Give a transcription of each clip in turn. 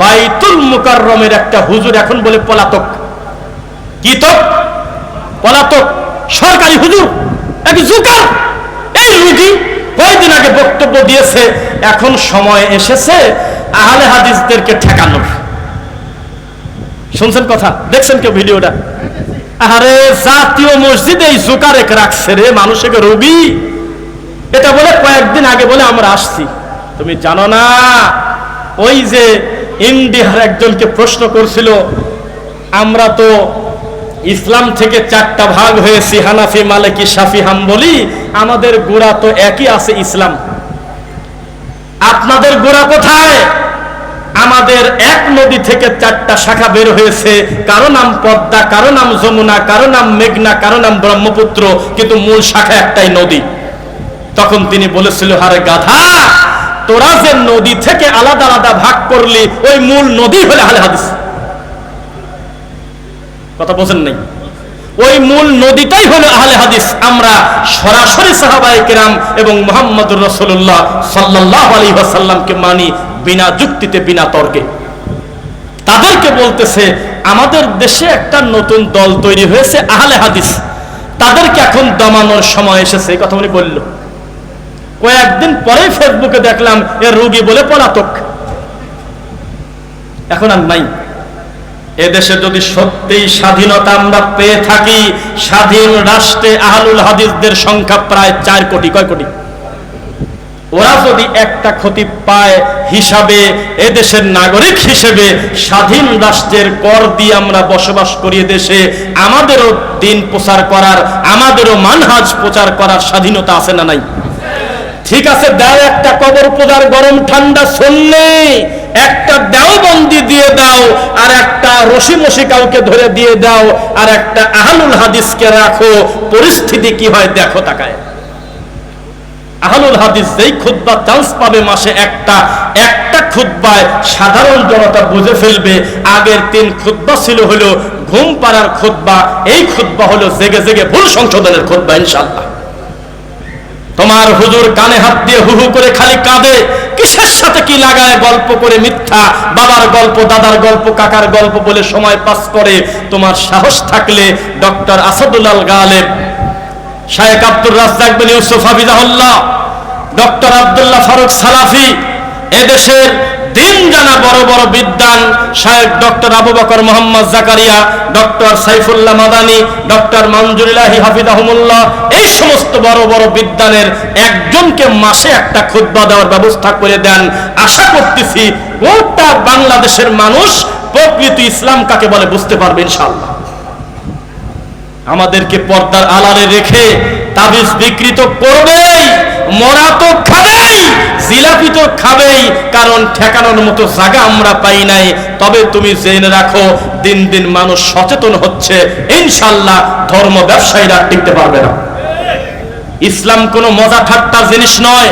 বাইতুল মুকাররমের একটা হুজুর এখন বলে পলাতক। কি তো পলাতক। সরকারি হুজুর। এক জুকার? এই রুগী কয়েকদিন আগে বক্তব্য দিয়েছে, এখন সময় এসেছে আহলে হাদিসদেরকে ঠেকানোর। শুনছেন কথা? দেখছেন কেউ ভিডিওটা? আরে জাতীয় মসজিদে এই জুকারেক রাখছে রে মানুষকে রবি এটা বলে কয়েকদিন আগে বলে আমরা আসছি। তুমি জানো না, ওই যে ইন্ডিয়ার একজনকে প্রশ্ন করছিল, আমরা তো ইসলাম থেকে চারটা ভাগ হয়েছি, হানাফি, মালিকি, শাফি, হাম্বলি, আমাদের গোড়া তো একই আছে ইসলাম। আপনাদের গোড়া কোথায়? আমাদের এক নদী থেকে চারটা শাখা বের হয়েছে। কারও নাম পদ্মা, কারও নাম যমুনা, কারও নাম মেঘনা, কারও নাম ব্রহ্মপুত্র, কিন্তু মূল শাখা একটাই নদী। তখন তিনি বলেছিল হারে গাধা তোরা যে নদী থেকে আলাদা আলাদা ভাগ করলি, ওই মূল নদী হলে হালে হাদিস। কথা বোঝেন নাই? ওই মূল নদীটাই হলো আহলে হাদিস। আমরা সরাসরি সাহাবায়ে কেরাম এবং মোহাম্মদুর রসুল্লাহ সাল্লাহ আলী ওয়াসাল্লামকে মানি বিনা যুক্তিতে, বিনা তর্কে। তাদেরকে বলতেছে, আমাদের দেশে একটা নতুন দল তৈরি হয়েছে আহলে হাদিস। তাদেরকে এখন দমানোর সময় এসেছে। কথা উনি বলল। কয়েকদিন পরে ফেসবুকে দেখলাম, এ রুগী বলে পলাতক। এখন আর নাই। এদেশে যদি সত্যিই স্বাধীনতা আমরা পেয়ে থাকি, স্বাধীন রাষ্ট্রে আহলুল হাদিসদের সংখ্যা প্রায় চার কোটি, কয় কোটি? ওরা যদি একটা ক্ষতি পায় হিসাবে, এদেশের নাগরিক হিসেবে স্বাধীন রাষ্ট্রের কর দিয়ে আমরা বসবাস করি দেশে আমাদেরও দিন প্রচার করার, আমাদেরও মানহাজ প্রচার করার স্বাধীনতা আছে না নাই? ঠিক আছে, দাও একটা কবর পূজার গরম, ঠান্ডা শুনলে একটা দাও বন্দি দিয়ে দাও, আর একটা রশি মশি কাউকে ধরে দিয়ে দাও, আর একটা আহলুল হাদিসকে রাখো। পরিস্থিতি কি হয় দেখো তাকায়। আহলুল হাদিস যেই খুদ্া চান্স পাবে মাসে একটা একটা খুদ্বায় সাধারণ জনতা বুঝে ফেলবে, আগের তিন খুদ্া ছিল হলো ঘুম পাড়ার খুদ্া এই খুদ্া হলো জেগে জেগে ভুল সংশোধনের খুদ্া ইনশাল্লাহ তোমার হুজুর কানে হাত দিয়ে হুহু করে খালি কাঁদে। কিসের সাথে কি লাগায় গল্প করে মিথ্যা? বাবার গল্প, দাদার গল্প, কাকার গল্প বলে সময় পাস করে। তোমার সাহস থাকলে ডক্টর আসাদুল্লাল গালেব শায়েক আব্দুর রাজ্জাক বিন ইউসুফ হাফিজাহুল্লাহ, ডক্টর আব্দুল্লাহ ফারুক সালাফি, এদেশের দিন জানা বড় বড় বিদ্যান Shaikh doctor Abu Bakr Mohammad Zakaria, doctor Saifullah Madani, doctor Manzurillahi হাফিজাহুমুল্লাহ, এই সমস্ত বড় বড় বিদ্যানের একজনকে মাসে একটা খুদ্া দেওয়ার ব্যবস্থা করে দেন। আশা করতেছি গোটা বাংলাদেশের মানুষ প্রকৃত ইসলাম কাকে বলে বুঝতে পারবে ইনশাআল্লাহ। আমাদেরকে পর্দার আলারে রেখে তাবিজ বিকৃত করবেই। মরা তো খাবেই, জিলাপি তো খাবেই, কারণ ঠেকানোর মতো জায়গা আমরা পাই নাই। তবে তুমি জেনে রাখো, দিন দিন মানুষ সচেতন হচ্ছে, ইনশাল্লাহ ধর্ম ব্যবসায়ীরা টিকতে পারবে না। ইসলাম কোনো মজা ঠাট্টার জিনিস নয়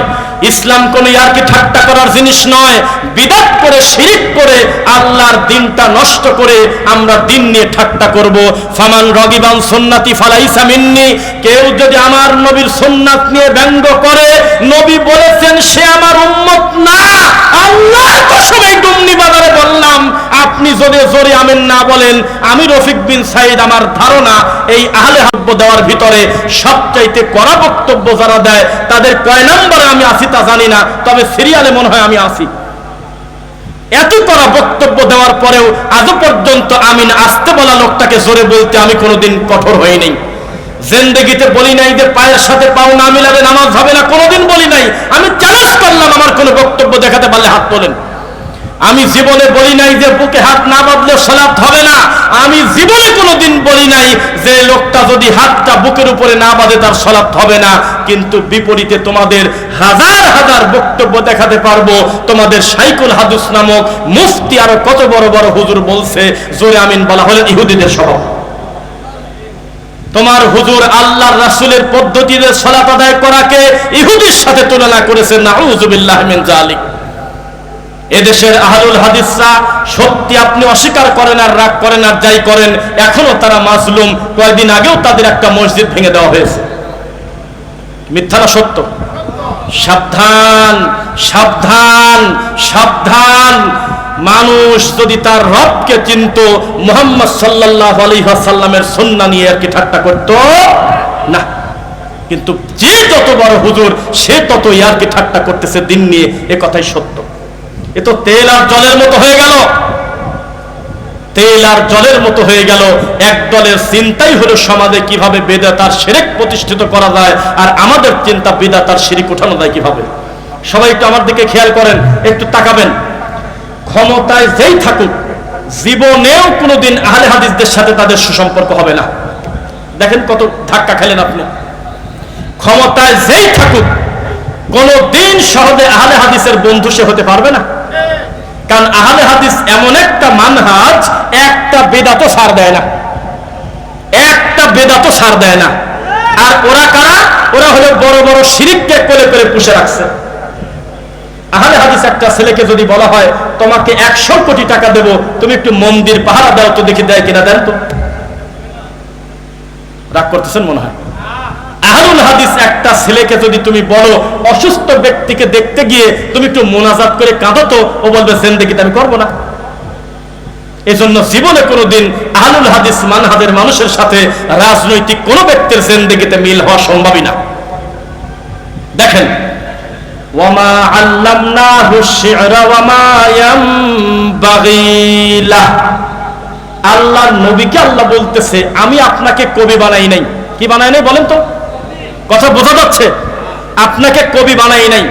ইসলাম কোনো ইয়ারকি ঠাট্টা করার জিনিস নয়। বিদাত করে, শিরিক করে আল্লাহর দিনটা নষ্ট করে আমরা দিন নিয়ে ঠাট্টা করব। ফামান রগিবান সুন্নাতি ফালাইসা মিন্নি। কেউ যদি আমার নবীর সুন্নাত নিয়ে ব্যঙ্গ করে, নবী বলেছেন, সে আমার উম্মত না। আল্লাহ কসমে ডুমনি বাজারে বললাম, আপনি যদি জোরে আমেন না বলেন, আমি রফিক বিন সাইদ আমার ধারণা এই আহলে হাব্য দেওয়ার ভিতরে সবচাইতে কড়া বক্তব্য যারা দেয়, তাদের কয় নম্বরে আমি আসি তা জানি না, তবে সিরিয়ালে মনে হয় আমি আসি এত কড়া বক্তব্য দেওয়ার পরেও আজ পর্যন্ত আমিন আসতে বলা লোকটাকে জোরে বলতে আমি কোনোদিন কঠোর হই নাই। জেন্দেগিতে বলি নাই যে পায়ের সাথে পাও না মিলাবে নামাজ হবে না, কোনোদিন বলি নাই। আমি চ্যালেঞ্জ করলাম আমার কোনো বক্তব্য দেখাতে পারলে হাত তোলেন। আমি জীবনে বলি নাই যে বুকে হাত না বাঁধলে সলাপ হবে না। আমি জীবনে কোনোদিন বলি নাই যে লোকটা যদি হাতটা বুকের উপরে না বাঁধে তার সলাপ হবে না। কিন্তু বিপরীতে তোমাদের হাজার হাজার বক্তব্য দেখাতে পারব। তোমাদের সাইকুল হাদুস নামক মুফতি আরও কত বড় বড় হুজুর বলছে, জোরে আমিন বলা হলেন ইহুদিদের স্বভাব। তোমার হুজুর আল্লাহর রাসূলের পদ্ধতিতে সালাত আদায় করাকে ইহুদির সাথে তুলনা করেছে নাউজুবিল্লাহ মিন জালিক এদেশের আহলুল হাদিসরা সত্যি আপনি অস্বীকার করেন আর রাগ করেন আর যাই করেন, এখনও তারা মাজলুম। কয়েকদিন আগেও তাদের একটা মসজিদ ভেঙে দেওয়া হয়েছে। মিথ্যা সত্য? সাবধান সাবধান সাবধান। মানুষ যদি তার রবকে চিনত, মোহাম্মদ সাল্লাহ আলহাসাল্লামের সন্না নিয়ে আর কি ঠাট্টা করত? না। কিন্তু যে যত বড় হুজুর, সে তত ইয়ারকে ঠাট্টা করতেছে দিন নিয়ে। এ কথাই সত্য। এ তো তেল আর জলের মতো হয়ে গেল। তেল আর জলের মতো হয়ে গেল। এক দলের চিন্তাই হলো সমাজে কীভাবে বেদা তার শিরিক প্রতিষ্ঠিত করা যায়, আর আমাদের চিন্তা বেদা তার শিরিক উঠানো যায় কীভাবে? সবাই একটু আমার দিকে খেয়াল করেন, একটু তাকাবেন। ক্ষমতায় যেই থাকুক, জীবনেও কোনোদিন আহলে হাদিসদের সাথে তাদের সুসম্পর্ক হবে না। দেখেন কত ধাক্কা খেলেন আপনি। ক্ষমতায় যেই থাকুক, কোনদিন সহজে আহলে হাদিসের বন্ধু সে হতে পারবে না। কারণ আহলে হাদিস এমন একটা মানহাজ, একটা বেদাতো সার দেয় না। একটা বেদাতো সার দেয় না। আর ওরা কারা? ওরা হলো বড় বড় শিরিককে কোলে করে পুষে রাখছে। আহলে হাদিস একটা ছেলেকে যদি বলা হয়, তোমাকে একশো কোটি টাকা দেবো, তুমি একটু মন্দির পাহারা দাও তো দেখি দেয় কিনা দেন তো। রাগ করতেছেন মনে হয়। আহলুল হাদিস একটা ছেলেকে যদি তুমি বলো, অসুস্থ ব্যক্তিকে দেখতে গিয়ে তুমি একটু মোনাজাত করে কাঁদো তো, ও বলবে, জিন্দেগিতে আমি করব না। এজন্য জীবনে কোনোদিন আহলুল হাদিস মানহাদের মানুষের সাথে রাজনৈতিক কোন ব্যক্তির জিন্দেগিতে মিল হওয়া সম্ভবই না। দেখেন, ওয়ামা আল্লামনাহু শি'রা ওয়ামা ইয়ামবাগি লাহ। আল্লাহ নবীকে আল্লাহ বলতেছে, আমি আপনাকে কবি বানাই নাই। কি বানাই নাই বলেন তো? কথা বোঝা যাচ্ছে? আপনাকে কবি বানাই নাই,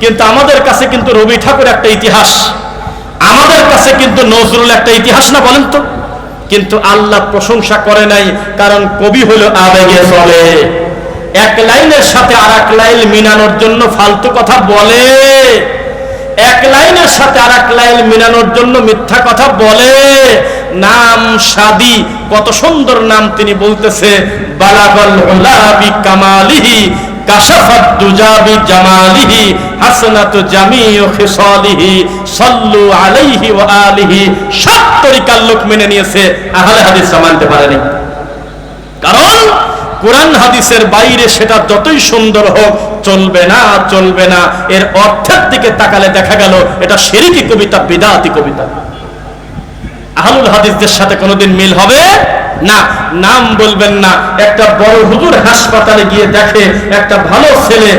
কিন্তু আমাদের কাছে কিন্তু রবি ঠাকুর একটা ইতিহাস। আমাদের কাছে কিন্তু নজরুল একটা ইতিহাস না বলেন তো? কিন্তু আল্লাহ প্রশংসা করে নাই, কারণ কবি হলো আবেগে চলে। এক লাইনের সাথে আর এক লাইন মিনানোর জন্য ফালতু কথা বলে। এক লাইনের সাথে আর এক লাইন মিলানোর জন্য মিথ্যা কথা বলে। নাম সাদি, কত সুন্দর নাম তিনি বলতেছে দুজাবি জামালিহি আলাইহি সব লোক মেনে নিয়েছে। মানতে পারেনি। কারণ কোরআন হাদিসের বাইরে সেটা যতই সুন্দর হোক, চলবে না চলবে না, এর অর্থের দিকে তাকালে দেখা গেল, এটা সেরিকি কবিতা, বিদাতি কবিতা। আহলুল হাদিসদের সাথে কোনোদিন মিল হবে না। নাম বলবেন না। একটা বড় হুজুর হাসপাতালে গিয়ে দেখে একটা ভালো ছেলে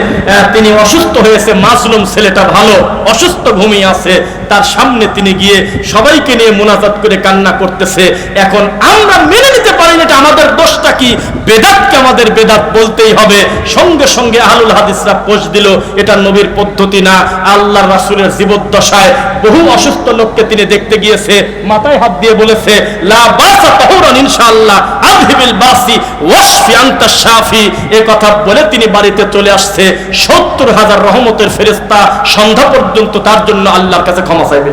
তিনি অসুস্থ হয়েছে, মাসলুম ছেলেটা ভালো, অসুস্থ ভূমি আছে। তার সামনে তিনি গিয়ে সবাইকে নিয়ে মোনাজাত করে কান্না করতেছে। এখন আমরা মেনে নিতে পারি এটা আমাদের দোষটা কি? বেদাতকে আমাদের বেদাত বলতেই হবে। সঙ্গে সঙ্গে আহলুল হাদিসরা পোষ দিল, এটা নবীর পদ্ধতি না। আল্লাহ রাসূলের জীবদ্দশায় বহু অসুস্থ লোককে তিনি দেখতে গিয়েছে, মাথায় হাত দিয়ে বলেছে, লা বাসা ইনশাআল্লাহ বাসি ওয়াশফি আনতা শাফি। কথা বলে তিনি বাড়িতে চলে আসছে। সত্তর হাজার রহমতের ফেরেশতা সন্ধ্যা পর্যন্ত তার জন্য আল্লাহর কাছে ক্ষমা চাইবে।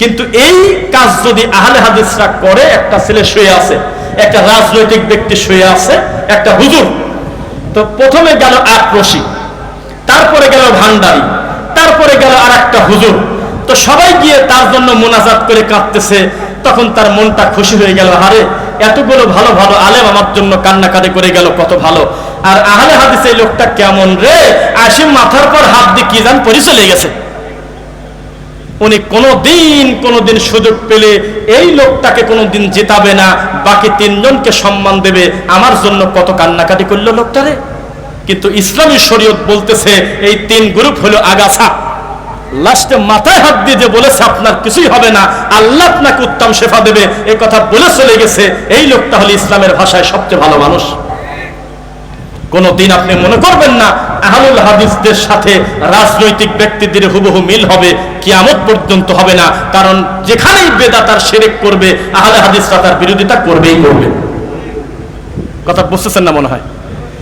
কিন্তু এই কাজ যদি আহলে হাদিসরা করে, একটা ছেলে শুয়ে আছে, একটা রাজনৈতিক ব্যক্তি শুয়ে আছে, একটা হুজুর, তো প্রথমে গেল আক্রোশী, তারপরে গেল ভান্ডারি, তারপরে গেল আর একটা হুজুর, তো সবাই গিয়ে তার জন্য মোনাজাত করে কাঁদতেছে, তখন তার মনটা খুশি হয়ে গেল হারে এতগুলো ভালো ভালো আলেম আমার জন্য কান্নাকাটি করে গেল, কত ভালো। আর আহলে হাদিস এই লোকটা কেমন রে? আসিম মাথার পর হাত দিয়ে কি জান পরি চলে গেছে উনি কোনোদিন কোনোদিন সুযোগ পেলে এই লোকটাকে কোনোদিন জেতাবে না, বাকি তিনজনকে সম্মান দেবে। আমার জন্য কত কান্নাকাটি করল লোকটারে। কিন্তু ইসলামী শরীয়ত বলতেছে, এই তিন গ্রুপ হলো আগাছা। লাস্টে মাথায় হাত দিয়ে যে বলেছে, আপনার কিছুই হবে না। আল্লাহ আপনাকে উত্তম শেফা দেবে। এই কথা বলে চলে গেছে। এই লোকটা হলো ইসলামের ভাষায় সবচেয়ে ভালো মানুষ। কোনদিন আপনি মনে করবেন না, আহলুল হাদিসদের সাথে রাজনৈতিক ব্যক্তিদের হুবহু মিল হবে। কিয়ামত পর্যন্ত হবে না। কারণ যেখানেই বেদা তার সেরেক করবে, আহলে হাদিসরা তার বিরোধিতা করবেই করবে। কথা বুঝতেছেন না মনে হয়?